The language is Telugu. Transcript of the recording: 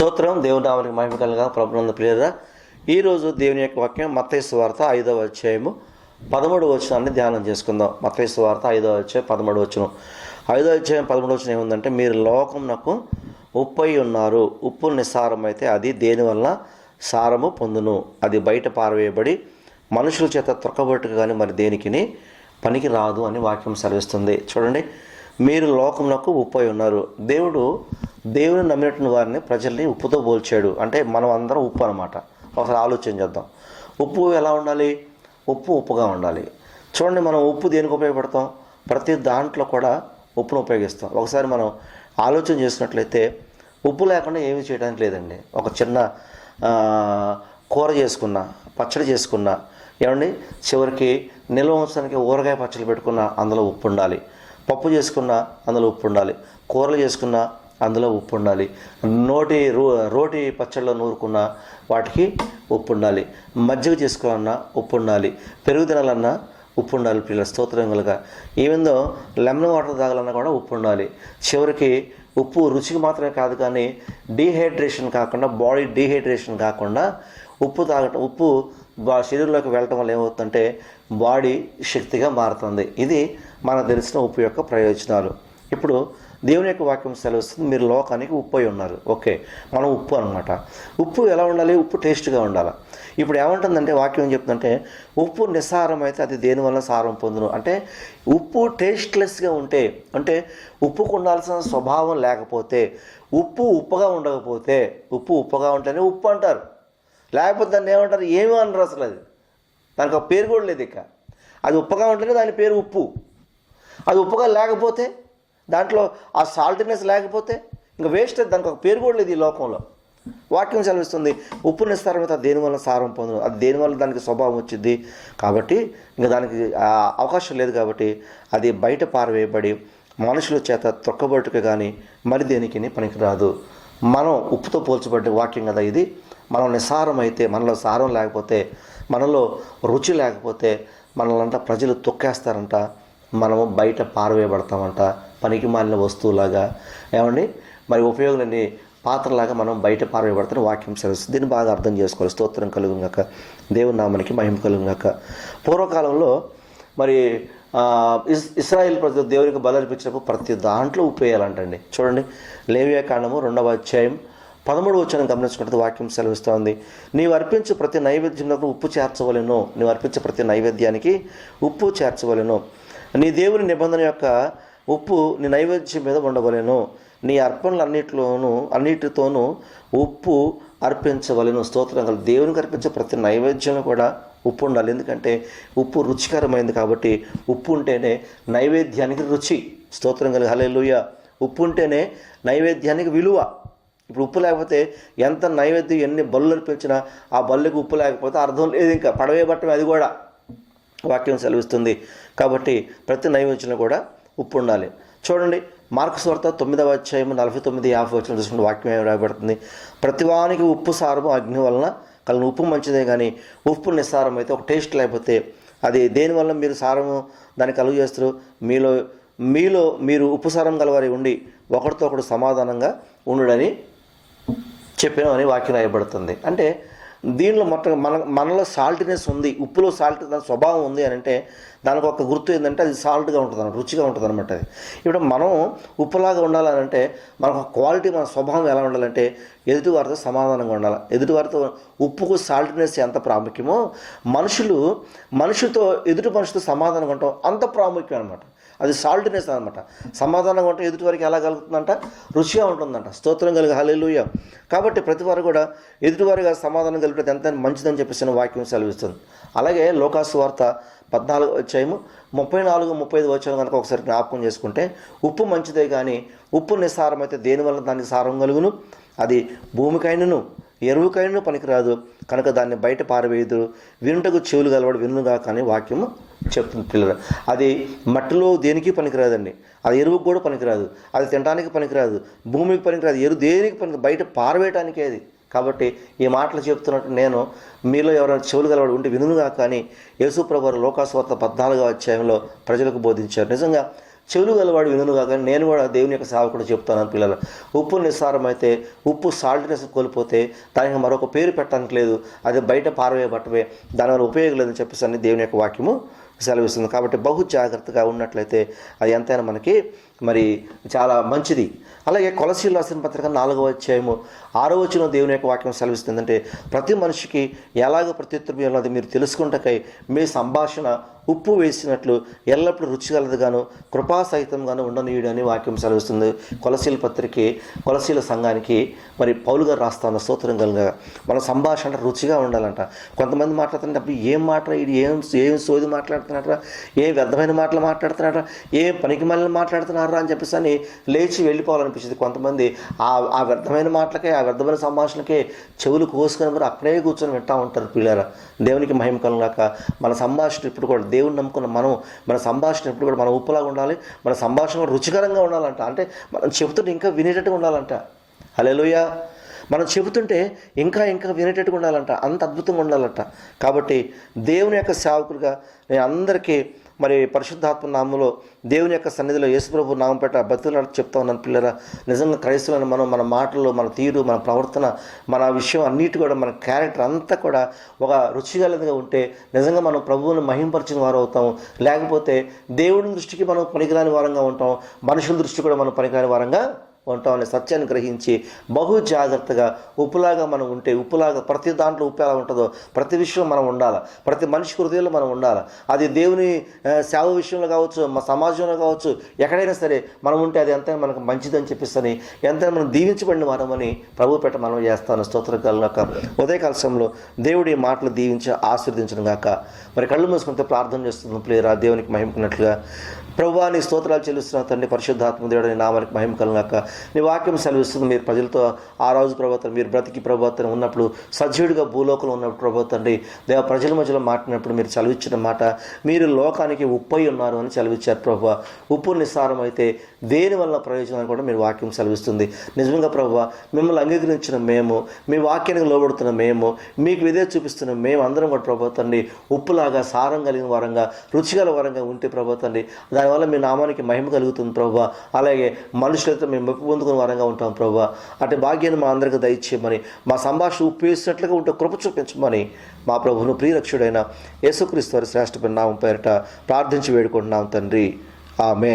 స్తోత్రం. దేవుని నామానికి మహిమ కలుగా ప్రభునంద ప్రియరా ఈరోజు దేవుని యొక్క వాక్యం మత్తైసు వార్త ఐదవ అధ్యాయము పదమూడు వచనాన్ని ధ్యానం చేసుకుందాం. మత్తైసు వార్త ఐదవ అధ్యాయం పదమూడు వచనం. ఐదవ అధ్యాయం పదమూడు వచనం ఏముందంటే మీరు లోకమునకు ఉప్పై ఉన్నారు. ఉప్పు నిస్సారం అయితే అది దేనివల్ల సారము పొందును? అది బయట పారవేయబడి మనుషుల చేత త్రొక్కబట్టుకు కానీ మరి దేనికిని పనికి రాదు అని వాక్యం సెలవిస్తుంది. చూడండి మీరు లోకమునకు ఉప్పై ఉన్నారు. దేవుడు దేవుని నమ్మినటువంటి వారిని ప్రజల్ని ఉప్పుతో పోల్చాడు. అంటే మనం అందరం ఉప్పు అనమాట ఒకసారి ఆలోచన చేద్దాం. ఉప్పు ఎలా ఉండాలి? ఉప్పు ఉప్పుగా ఉండాలి. చూడండి మనం ఉప్పు దేనికి ఉపయోగపడతాం? ప్రతి దాంట్లో కూడా ఉప్పును ఉపయోగిస్తాం. ఒకసారి మనం ఆలోచన చేసినట్లయితే ఉప్పు లేకుండా ఏమీ చేయడానికి లేదండి. ఒక చిన్న కూర చేసుకున్నా పచ్చడి చేసుకున్నా ఏమండి? చివరికి నిల్వ ఉంచడానికి ఊరగాయ పచ్చడి పెట్టుకున్నా అందులో ఉప్పు ఉండాలి. పప్పు చేసుకున్నా అందులో ఉప్పు ఉండాలి. కూరలు చేసుకున్నా అందులో ఉప్పు ఉండాలి. నోటి రో రోటి పచ్చళ్ళలో నూరుకున్న వాటికి ఉప్పు ఉండాలి. మజ్జిగ చేసుకోవాలన్నా ఉప్పు ఉండాలి. పెరుగు తినాలన్నా ఉప్పు ఉండాలి పిల్లల స్తోత్రం కలుగా ఈవెందో లెమన్ వాటర్ తాగాలన్నా కూడా ఉప్పు ఉండాలి. చివరికి ఉప్పు రుచికి మాత్రమే కాదు కానీ డీహైడ్రేషన్ కాకుండా బాడీ డీహైడ్రేషన్ కాకుండా ఉప్పు తాగటం ఉప్పు బా శరీరంలోకి వెళ్ళటం వల్ల ఏమవుతుందంటే బాడీ శక్తిగా మారుతుంది. ఇది మనకు తెలిసిన ఉప్పు యొక్క ప్రయోజనాలు. ఇప్పుడు దేవుని యొక్క వాక్యం సెలవుస్తుంది మీరు లోకానికి ఉప్పు అయి ఉన్నారు. ఓకే మనం ఉప్పు అనమాట ఉప్పు ఎలా ఉండాలి? ఉప్పు టేస్ట్గా ఉండాలి? ఇప్పుడు ఏమంటుందంటే వాక్యం ఏం చెప్తుందంటే ఉప్పు నిస్సారం అయితే అది దేనివల్ల సారం పొందును? అంటే ఉప్పు టేస్ట్లెస్గా ఉంటే అంటే ఉప్పుకు ఉండాల్సిన స్వభావం లేకపోతే ఉప్పు ఉప్పుగా ఉండకపోతే ఉప్పు ఉప్పుగా ఉంటేనే ఉప్పు అంటారు. లేకపోతే దాన్ని ఏమంటారు? ఏమీ అనరు అసలు అది. దానికి ఒక పేరు కూడా లేదు ఇక. అది ఉప్పుగా ఉంటేనే దాని పేరు ఉప్పు. అది ఉప్పుగా లేకపోతే దాంట్లో ఆ సాల్ట్నెస్ లేకపోతే ఇంకా వేస్ట్ దానికి ఒక పేరు కూడా లేదు ఈ లోకంలో. వాక్యం చదివిస్తుంది ఉప్పు నిస్తారమైతే అది దేనివల్ల సారం పొందును? అది దేనివల్ల దానికి స్వభావం వచ్చింది? కాబట్టి ఇంకా దానికి అవకాశం లేదు కాబట్టి అది బయట పారవేయబడి మనుషుల చేత తొక్కబట్టుకు కానీ మరి దేనికి పనికిరాదు. మనం ఉప్పుతో పోల్చబడ్డ వాక్యం కదా ఇది. మనం నిస్సారం అయితే మనలో సారం లేకపోతే మనలో రుచి లేకపోతే మనలంట ప్రజలు తొక్కేస్తారంట మనము బయట పారవేయబడతామంట. పనికి మాలిన వస్తువులాగా. ఏమండి? మరి ఉపయోగం పాత్రలాగా మనం బయట పారవేయబడతాను వాక్యం సెలవుస్తుంది దీన్ని బాగా అర్థం చేసుకోవాలి. స్తోత్రం కలుగుగాక దేవుని నామానికి మహిమ కలుగుగాక పూర్వకాలంలో మరి ఇస్ ఇస్రాయేల్ ప్రజలు దేవునికి బలర్పించినప్పుడు ప్రతి దాంట్లో ఉప్పు వేయాలంటండి. చూడండి. లేవియా కాండము రెండవ అధ్యాయం పదమూడు వచ్చిన గమనించుకుంటే వాక్యం సెలవిస్తోంది. నీవు అర్పించు ప్రతి నైవేద్యంలో ఉప్పు చేర్చవలెను. నీవు అర్పించే ప్రతి నైవేద్యానికి ఉప్పు చేర్చవలెను. నీ దేవుని నిబంధన యొక్క ఉప్పు నీ నైవేద్యం మీద ఉండవలేను నీ అర్పణలు అన్నిటిలోనూ అన్నిటితోనూ ఉప్పు అర్పించవలను. స్తోత్రం. కల దేవునికి అర్పించే ప్రతి నైవేద్యం కూడా ఉప్పు ఉండాలి. ఎందుకంటే ఉప్పు రుచికరమైంది కాబట్టి ఉప్పు ఉంటేనే నైవేద్యానికి రుచి. స్తోత్రం కలిగి హలేలుయ ఉప్పు ఉంటేనే నైవేద్యానికి విలువ. ఇప్పుడు ఉప్పు లేకపోతే ఎంత నైవేద్యం ఎన్ని బళ్ళు అర్పించినా ఆ బల్లుకి ఉప్పు లేకపోతే అర్థం లేదు ఇంకా. పడవే పట్టమే అది కూడా. వాక్యం సెలవిస్తుంది. కాబట్టి ప్రతి నైవేద్యంలో కూడా ఉప్పు ఉండాలి. చూడండి మార్క్స్ వార్త తొమ్మిదవ అధ్యాయం నలభై తొమ్మిది యాభై వచ్చిన చూసుకుంటే వాక్యం రాయబడుతుంది? ప్రతివానికి ఉప్పు సారము అగ్ని వలన కలిగిన ఉప్పు మంచిదే కానీ ఉప్పు నిస్సారం అయితే ఒక టేస్ట్ లేకపోతే అది దేనివల్ల మీరు సారము దాన్ని కలుగు చేస్తారు? మీలో మీలో మీరు ఉప్పు సారం గలవారి ఉండి ఒకరితో ఒకడు సమాధానంగా ఉండుడని చెప్పినామని వాక్యం రాయబడుతుంది. అంటే దీనిలో మొత్తం మన మనలో సాల్ట్నెస్ ఉంది ఉప్పులో సాల్ట్ దాని స్వభావం ఉంది అని అంటే దానికి ఒక గుర్తు ఏంటంటే అది సాల్ట్గా ఉంటుంది అన్నమాట రుచిగా ఉంటుంది అనమాట అది. ఇప్పుడు మనం ఉప్పులాగా ఉండాలంటే మనకు క్వాలిటీ మన స్వభావం ఎలా ఉండాలంటే ఎదుటివారితో సమాధానంగా ఉండాలి. ఎదుటివారితో ఉప్పుకు సాల్ట్నెస్ ఎంత ప్రాముఖ్యమో మనుషులు మనుషులతో ఎదుటి మనుషులతో సమాధానంగా ఉండటం అంత ప్రాముఖ్యం అనమాట అది సాల్ట్నెస్ అనమాట సమాధానంగా ఉంటే ఎదుటివారికి ఎలా కలుగుతుందంట? రుచిగా ఉంటుందంట. స్తోత్రం కలిగి హల్లెలూయ. కాబట్టి ప్రతివారు కూడా ఎదుటివారిగా సమాధానం కలిపితే ఎంత మంచిదని చెప్పేసి వాక్యం సెలవిస్తుంది. అలాగే లోకాసు వార్త పద్నాలుగు వచ్చాయము ముప్పై నాలుగు ముప్పై ఐదు వచ్చాము కనుక ఒకసారి జ్ఞాపకం చేసుకుంటే ఉప్పు మంచిదే కానీ ఉప్పు నిస్సారమైతే అయితే దేనివల్ల దానికి సారం కలుగును? అది భూమికైనను ఎరువుకైనా పనికిరాదు. కనుక దాన్ని బయట పారవేయదు. వినుటకు చెవులు గలవాడు వినుగా కానీ వాక్యము చెప్తుంది పిల్లలు. అది మట్టిలో దేనికి పనికిరాదండి. అది ఎరువుకు కూడా పనికిరాదు. అది తినడానికి పనికిరాదు. భూమికి పనికిరాదు. ఎరువు దేనికి పనికి బయట పారవేయటానికే అది. కాబట్టి ఈ మాటలు చెప్తున్నట్టు నేను మీలో ఎవరైనా చెవులు గలవాడు ఉంటే వినుగా కానీ యేసుప్రభు లోకాస్వార్త పద్నాలుగో అధ్యాయంలో ప్రజలకు బోధించారు. నిజంగా చెవులు గలవాడు వినును కాక నేను కూడా దేవుని యొక్క సేవకుడు చెప్తాను పిల్లలు. ఉప్పు నిస్సారమైతే ఉప్పు సాల్ట్నెస్ కోల్పోతే దానికి మరొక పేరు పెట్టడానికి లేదు. అది బయట పారవేయబట్టవే. దానివల్ల ఉపయోగం లేదని చెప్పేసి అని దేవుని యొక్క వాక్యము సెలవిస్తుంది. కాబట్టి బహు జాగ్రత్తగా ఉన్నట్లయితే అది ఎంతైనా మనకి మరి చాలా మంచిది. అలాగే కొలసీలు రాసిన పత్రిక నాలుగవ అధ్యాయము ఆరో వచ్చిన దేవుని యొక్క వాక్యం సెలవిస్తుందంటే ప్రతి మనిషికి ఎలాగ ప్రత్యుత్తరం ఉన్నది మీరు తెలుసుకుంటకై మీ సంభాషణ ఉప్పు వేసినట్లు ఎల్లప్పుడూ రుచిగలదుగాను కృపాసహితంగాను ఉండనీయుడు అని వాక్యం సెలవిస్తుంది. కొలసీల పత్రిక కొలసీల సంఘానికి మరి పౌలుగారు రాస్తాను స్తోత్రం కలుగా మన సంభాషణ రుచిగా ఉండాలంట. కొంతమంది మాట్లాడుతుంటే అప్పుడు ఏం మాట్లాడ ఇది ఏం ఏం సోది మాట్లాడుతున్నారా? ఏ వ్యర్థమైన మాటలు మాట్లాడుతున్నారా? ఏ పనికి మళ్ళీ మాట్లాడుతున్నారా అని చెప్పేసి అని లేచి వెళ్ళిపోవాలనిపించింది కొంతమంది ఆ ఆ వ్యర్థమైన మాటలకే ఆ వ్యర్థమైన సంభాషణకే చెవులు కోసుకొని మరి అక్కడే కూర్చొని వింటా ఉంటారు పిల్లరా దేవునికి మహిమ కలగాక మన సంభాషణ ఇప్పుడు కూడా దేవుని నమ్ముకున్న మనం మన సంభాషణ ఇప్పుడు కూడా మన ఉప్పులాగా ఉండాలి. మన సంభాషణ కూడా రుచికరంగా ఉండాలంట. అంటే మనం చెబుతుంటే ఇంకా వినేటట్టుగా ఉండాలంట. అలెలుయా మనం చెబుతుంటే ఇంకా ఇంకా వినేటట్టుగా ఉండాలంట అంత అద్భుతంగా ఉండాలంట. కాబట్టి దేవుని యొక్క సేవకులుగా నేను అందరికీ మరి పరిశుద్ధాత్మ నామంలో దేవుని యొక్క సన్నిధిలో యేసుప్రభు నామం పెట్ట బతులు చెప్తా ఉన్నాను పిల్లల నిజంగా క్రైస్తవులను మనం మన మాటలు మన తీరు మన ప్రవర్తన మన విషయం అన్నిటి కూడా మన క్యారెక్టర్ అంతా కూడా ఒక రుచిగలదిగా ఉంటే నిజంగా మనం ప్రభువుని మహింపరిచిన వారు అవుతాం లేకపోతే దేవుని దృష్టికి మనం పనికిరాని వారంగా ఉంటాం మనుషుల దృష్టి కూడా మనం పనికిరాని వారంగా ఉంటాం అనే సత్యాన్ని గ్రహించి బహు జాగ్రత్తగా ఉప్పులాగా మనం ఉంటే ఉప్పులాగా ప్రతి దాంట్లో ఉప్పు ఎలా ఉంటుందో ప్రతి విషయంలో మనం ఉండాలి? ప్రతి మనిషి హృదయంలో మనం ఉండాలి? అది దేవుని సేవ విషయంలో కావచ్చు మా సమాజంలో కావచ్చు ఎక్కడైనా సరే మనం ఉంటే అది ఎంత మనకు మంచిదని చెప్పిస్తని ఎంతైనా మనం దీవించబడిన వారమని ప్రభు పెట్ట మనం చేస్తాను. స్తోత్రం కలగాక ఉదయకాల దేవుడి మాటలు దీవించి ఆశీర్దించడం గాక. మరి కళ్ళు మూసుకుంటే ప్రార్థన చేస్తున్నాం ప్లేరా దేవునికి మహిమకున్నట్లుగా ప్రభువా నీ స్తోత్రాలు చెల్లిస్తున్న తండ్రి పరిశుద్ధాత్మ దేవుడి నామానికి మహిమ కలగాక నీ వాక్యం సెలవిస్తుంది మీరు ప్రజలతో. ఆ రోజు ప్రభుత్వం మీరు బ్రతికి ప్రభుత్వం ఉన్నప్పుడు సజీవుడిగా భూలోకంలో ఉన్నప్పుడు ప్రభుత్వం దేవ ప్రజల మధ్యలో మాట్లాడినప్పుడు మీరు చదివించిన మాట మీరు లోకానికి ఉప్పై ఉన్నారు అని చదివించారు ప్రభు ఉప్పు నిస్సారం అయితే దేని వల్ల ప్రయోజనం కూడా మీరు వాక్యం సెలవిస్తుంది. నిజంగా ప్రభు మిమ్మల్ని అంగీకరించిన మేము మీ వాక్యానికి లోబడుతున్న మేము మీకు ఇదే చూపిస్తున్న మేము అందరం కూడా ప్రభుత్వండి ఉప్పులాగా సారం కలిగిన వరంగా రుచిగల వరంగా ఉంటే ప్రభుత్వండి దానివల్ల మీ నామానికి మహిమ కలుగుతుంది ప్రభు అలాగే మనుషులతో మేము మెప్పు వారంగా వరంగా ఉంటాం ప్రభు. అటు భాగ్యాన్ని మా అందరికీ దయచేయమని మా సంభాషణ ఉప్పేసినట్లుగా ఉంటే కృప చూపించమని మా ప్రభువును ప్రియరక్షుడైన యేసుక్రీస్తు వారి శ్రేష్టమైన నామం పేరిట ప్రార్థించి వేడుకుంటున్నాం తండ్రి. ఆమె